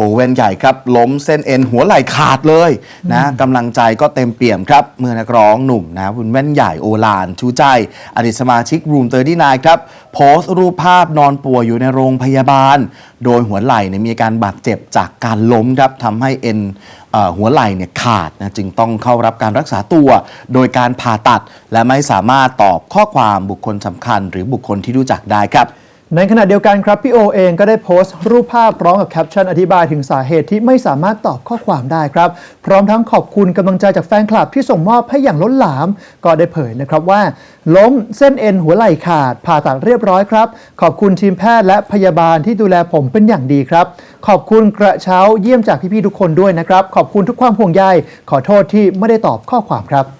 โอเว่นใหญ่ครับล้มเส้นเอ็นหัวไหล่ขาดเลยนะกำลังใจก็เต็มเปี่ยมครับ เมื่อนักร้องหนุ่มนะคุณแว่นใหญ่โอลานชูใจ อดีตสมาชิกรูมเตอร์ดีนครับ โพสต์รูปภาพนอนป่วยอยู่ในโรงพยาบาล โดยหัวไหล่เนี่ยมีอาการบาดเจ็บจากการล้มครับทำให้เอ็นเอ่อหัวไหล่เนี่ยขาดนะจึงต้องเข้ารับการรักษาตัว โดยการผ่าตัดและไม่สามารถตอบข้อความบุคคลสำคัญ หรือบุคคลที่รู้จักได้ครับ ในขณะเดียวกันครับพี่โอเองก็ได้โพสต์รูปภาพพร้อมกับแคปชั่นอธิบายถึงสาเหตุที่ไม่สามารถตอบข้อความได้ครับ พร้อมทั้งขอบคุณกำลังใจจากแฟนคลับที่ส่งมอบให้อย่างล้นหลาม ก็ได้เผยนะครับว่า ล้มเส้นเอ็นหัวไหล่ขาด ผ่าตัดเรียบร้อยครับ ขอบคุณทีมแพทย์และพยาบาลที่ดูแลผมเป็นอย่างดีครับ ขอบคุณกระเช้าเยี่ยมจากพี่ๆทุกคนด้วยนะครับขอบคุณทุกความห่วงใยขอโทษที่ไม่ได้ตอบข้อความครับ